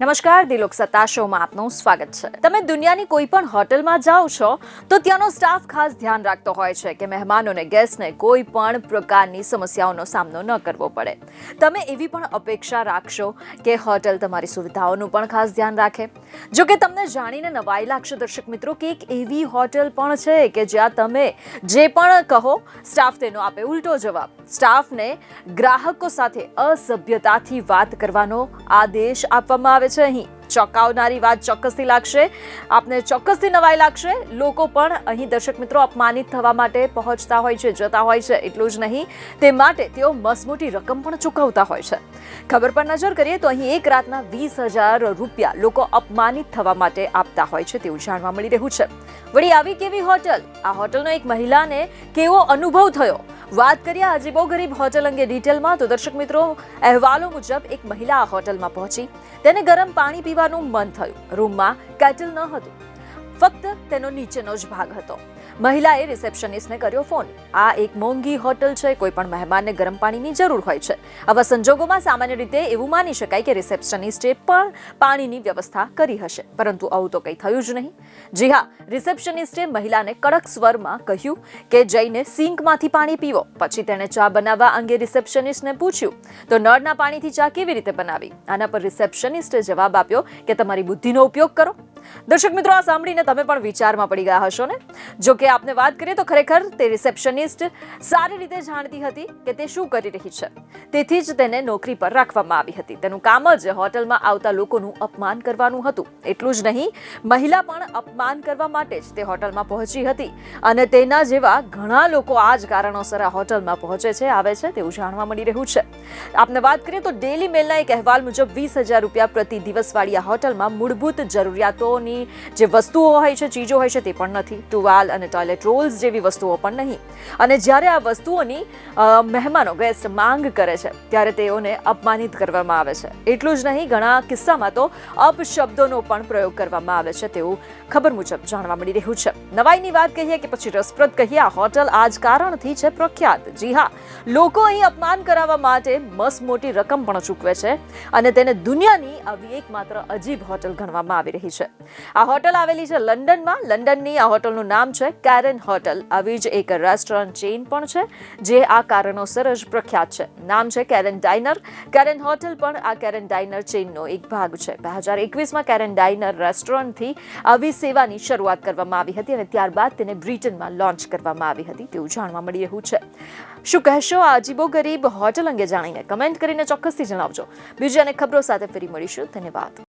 નમસ્કાર, દિલોક સત્તા શોમાં આપનું સ્વાગત છે. તમે દુનિયાની કોઈ પણ હોટલમાં જાઓ છો, તો ત્યાંનો સ્ટાફ ખાસ ધ્યાન રાખતો હોય છે કે મહેમાનોને ગેસ્ટને કોઈ પણ પ્રકારની સમસ્યાઓનો સામનો ન કરવો પડે. તમે એવી પણ અપેક્ષા રાખશો કે હોટલ તમારી સુવિધાઓનું પણ ખાસ ધ્યાન રાખે. જો કે તમને જાણીને નવાઈ લાગશે, દર્શક મિત્રો, કે એક એવી હોટલ પણ છે કે જ્યાં તમે જે પણ કહો, સ્ટાફ તેનો આપે ઉલટો જવાબ. સ્ટાફને ગ્રાહકો સાથે અસભ્યતાથી વાત કરવાનો આદેશ આપવામાં આવે છે. અહીં ચોંકાવનારી વાત ચોક્કસથી લાગશે. આપને ચોક્કસથી નવાઈ લાગશે. લોકો પણ અહીં દર્શક મિત્રો અપમાનિત થવા માટે પહોંચતા હોય છે, જતા હોય છે. એટલું જ નહીં, તે માટે તેઓ મસમોટી રકમ પણ ચૂકવતા હોય છે. ખબર પર નજર કરીએ તો અહીં એક રાતના વીસ હજાર રૂપિયા લોકો અપમાનિત થવા માટે આપતા હોય છે તેવું જાણવા મળી રહ્યું છે. વળી આવી કેવી હોટલ? આ હોટલનો એક મહિલાને કેવો અનુભવ થયો? વાત કરીએ આજે બહુ ગરીબ હોટલ અંગે ડિટેલમાં, તો દર્શક મિત્રો, અહેવાલો મુજબ એક મહિલા આ હોટલમાં પહોંચી. તેને ગરમ પાણી પીવાનું મન થયું. રૂમમાં કેટલ ન હતું. ફક્ત તેનો નીચેનો જ ભાગ હતો. મહિલાએ રિસેપ્શનિસ્ટને કર્યો ફોન. આ એક મોંઘી હોટલ છે, કોઈ પણ મહેમાનને ગરમ પાણીની જરૂર હોય છે. આવા સંજોગોમાં સામાન્ય રીતે એવું માની શકાય કે રિસેપ્શનિસ્ટે પણ પાણીની વ્યવસ્થા કરી હશે, પરંતુ આવું તો કંઈ થયું જ નહીં. જી હા, રિસેપ્શનિસ્ટે મહિલાને કડક સ્વરમાં કહ્યું કે જઈને સિંકમાંથી પાણી પીવો, પછી તેણે ચા બનાવવા અંગે રિસેપ્શનિસ્ટને પૂછ્યું, તો નળના પાણીથી ચા કેવી રીતે બનાવી? આના પર રિસેપ્શનિસ્ટે જવાબ આપ્યો કે, તમારી બુદ્ધિનો ઉપયોગ કરો. દર્શક મિત્રો, આ સાંભળીને તમે પણ વિચારમાં પડી ગયા હશો ને? જો કે આપને વાત કરીએ તો ખરેખર તે રિસેપ્શનિસ્ટ સારી રીતે જાણતી હતી કે તે શું કરી રહી છે. તેથી જ તેને નોકરી પર રાખવામાં આવી હતી. તેનું કામ જ હોટલમાં આવતા લોકોનું અપમાન કરવાનું હતું. એટલું જ નહીં, મહિલા પણ અપમાન કરવા માટે જ તે હોટલમાં પહોંચી હતી. અને તેના જેવા ઘણા લોકો આ જ કારણોસર આ હોટલમાં પહોંચે છે, આવે છે તેવું જાણવા મળી રહ્યું છે. આપને વાત કરીએ તો ડેલી મેલના એક અહેવાલ મુજબ વીસ હજાર રૂપિયા પ્રતિ દિવસવાળી આ હોટલમાં મૂળભૂત જરૂરિયાતોની જે વસ્તુઓ હોય છે, ચીજો હોય છે તે પણ નથી. ટુવાલ અને ટોયલેટ રોલ્સ જેવી વસ્તુઓ પણ નહીં. અને જ્યારે આ વસ્તુઓની મહેમાનો ગેસ્ટ માંગ કરે છે, ત્યારે તેઓને અપમાનિત કરવામાં આવે છે. એટલું જ નહીં, ઘણા કિસ્સામાં તો અપશબ્દોનો પણ પ્રયોગ કરવામાં આવે છે તેવું ખબર મુજબ જાણવા મળી રહ્યું છે. નવાઈની વાત કહીએ કે પછી રસપ્રદ કહીએ, આ હોટલ આ જ કારણથી છે પ્રખ્યાત. જી હા, લોકો અહીં અપમાન કરાવવા માટે મસ મોટી રકમ પણ ચૂકવે છે અને તેને દુનિયાની આવી એકમાત્ર અજીબ હોટલ ગણવામાં આવી રહી છે. આ હોટલ આવેલી છે લંડનમાં. લંડનની આ હોટલનું નામ છે કેરન હોટલ. આવી જ એક રેસ્ટોરન્ટ ચેઇન પણ છે, જે આ કારણોસર જ પ્રખ્યાત છે. નામ છે કેરન ડાઇનર. કેરન હોટલ પણ આ કેરન ડાઇનર ચેઇનનો એક ભાગ છે. બે હજાર એકવીસમાં કેરન ડાઇનર રેસ્ટોરન્ટથી આવી સેવાની શરૂઆત કરવામાં આવી હતી અને ત્યારબાદ તેને બ્રિટનમાં લોન્ચ કરવામાં આવી હતી. તેવું જાણવા મળી રહ્યું છે. શું કહેશો આ અજીબો ગરીબ હોટલ અંગે જાણીને? કમેન્ટ કરીને ચોક્કસથી જણાવજો. બીજી અને ખબરો સાથે ફરી મળીશું. ધન્યવાદ.